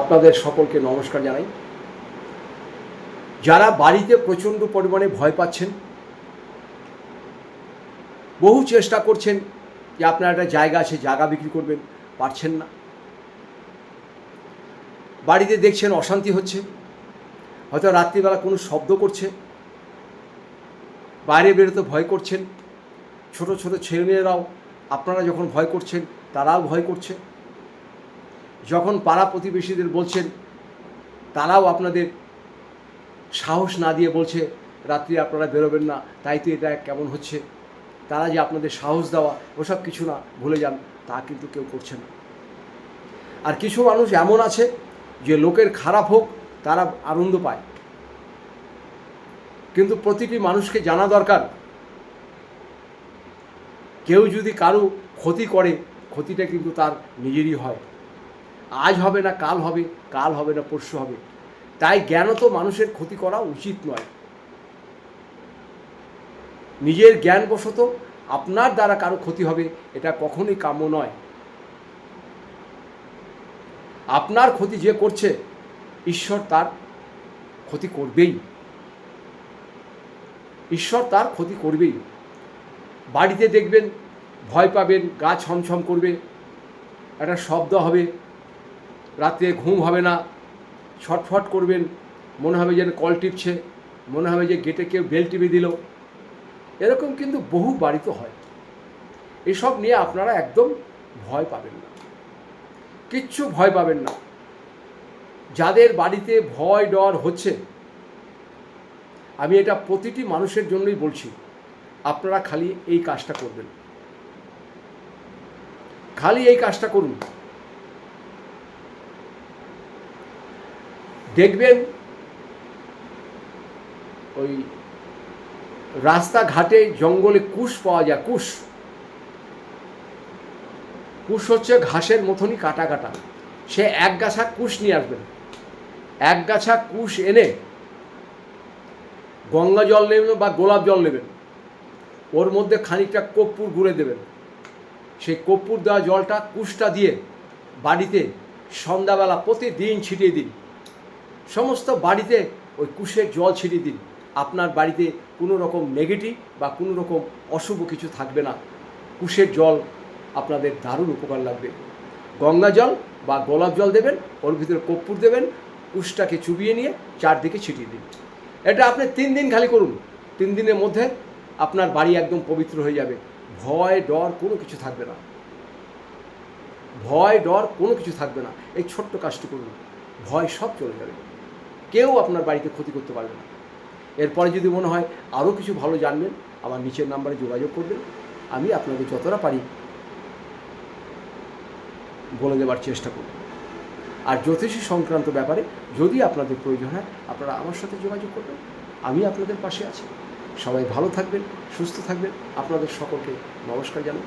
আপনাদের সকলকে নমস্কার জানাই। যারা বাড়িতে প্রচণ্ড পরিমাণে ভয় পাচ্ছেন, বহু চেষ্টা করছেন যে আপনার একটা জায়গা আছে, জায়গা বিক্রি করবেন, পারছেন না। বাড়িতে দেখছেন অশান্তি হচ্ছে, হয়তো রাত্রিবেলা কোনো শব্দ করছে, বাইরে বেরোতে ভয় করছেন, ছোট ছোট ছেলেমেয়েরাও আপনারা যখন ভয় করছেন, তারাও ভয় করছে। যখন পাড়া প্রতিবেশীদের বলছেন, তারাও আপনাদের সাহস না দিয়ে বলছে, রাত্রি আপনারা বেরোবেন না, তাই তো এটা কেমন হচ্ছে? তারা যে আপনাদের সাহস দেওয়া, ওসব কিছু না, ভুলে যান, তা কিন্তু কেউ করছে না। আর কিছু মানুষ এমন আছে, যে লোকের খারাপ হোক, তারা আনন্দ পায়। কিন্তু প্রতিটি মানুষকে জানা দরকার, কেউ যদি কারও ক্ষতি করে, ক্ষতিটা কিন্তু তার নিজেরই হয়। আজ হবে না, কাল হবে কাল হবে না, পরশু হবে। তাই জ্ঞান তো মানুষের ক্ষতি করা উচিত নয়। নিজের জ্ঞানবশত আপনার দ্বারা কারও ক্ষতি হবে, এটা কখনোই কাম্য নয়। আপনার ক্ষতি যে করছে, ঈশ্বর তার ক্ষতি করবেই। ঈশ্বর তার ক্ষতি করবেই। বাড়িতে দেখবেন, ভয় পাবেন, গা ছমছম করবে, একটা শব্দ হবে রাত্রে ঘুম হবে না, ছটফট করবেন, মনে হবে যেন কল টিপছে, মনে হবে যে গেটে কেউ বেল টিপে দিল। এরকম কিন্তু বহু বাড়িতে হয়। এসব নিয়ে আপনারা একদম ভয় পাবেন না। কিচ্ছু ভয় পাবেন না। যাদের বাড়িতে ভয় ডর হচ্ছে, আমি এটা প্রতিটি মানুষের জন্যই বলছি, আপনারা খালি এই কাজটা করবেন। খালি এই কাজটা করুন। দেখবেন ওই রাস্তাঘাটে জঙ্গলে কুশ পাওয়া যায়, কুশ। কুশ হচ্ছে ঘাসের মতনই কাটা কাটা। সে এক গাছা কুশ নিয়ে আসবেন এক গাছা কুশ এনে গঙ্গা জল নেবেন বা গোলাপ জল নেবেন। ওর মধ্যে খানিকটা কর্পূর গুঁড়ে দেবেন। সেই কর্পূর দেওয়া জলটা কুশটা দিয়ে বাড়িতে সন্ধ্যাবেলা প্রতিদিন ছিটিয়ে দিন। সমস্ত বাড়িতে ওই কুশের জল ছিটিয়ে দিন। আপনার বাড়িতে কোনো রকম নেগেটিভ বা কোনো রকম অশুভ কিছু থাকবে না। কুশের জল আপনাদের দারুণ উপকার লাগবে। গঙ্গা জল বা গোলাপ জল দেবেন, ওর ভিতরে কর্পূর দেবেন, কুশটাকে চুবিয়ে নিয়ে চারদিকে ছিটিয়ে দিন। এটা আপনি তিন দিন খালি করুন। তিন দিনের মধ্যে আপনার বাড়ি একদম পবিত্র হয়ে যাবে। ভয়, ডর কোনো কিছু থাকবে না। ভয়, ডর কোনো কিছু থাকবে না। এই ছোট্ট কাজটি করুন। ভয় সব চলে যাবে। কেউ আপনার বাড়িতে ক্ষতি করতে পারবে না। এরপরে যদি মনে হয় আরও কিছু ভালো জানবেন, আমার নিচের নাম্বারে যোগাযোগ করবেন। আমি আপনাদের যতটা পারি বলে দেওয়ার চেষ্টা করব। আর জ্যোতিষী সংক্রান্ত ব্যাপারে যদি আপনাদের প্রয়োজন হয়, আপনারা আমার সাথে যোগাযোগ করবেন। আমি আপনাদের পাশে আছি। সবাই ভালো থাকবেন, সুস্থ থাকবেন। আপনাদের সকলকে নমস্কার জানাই।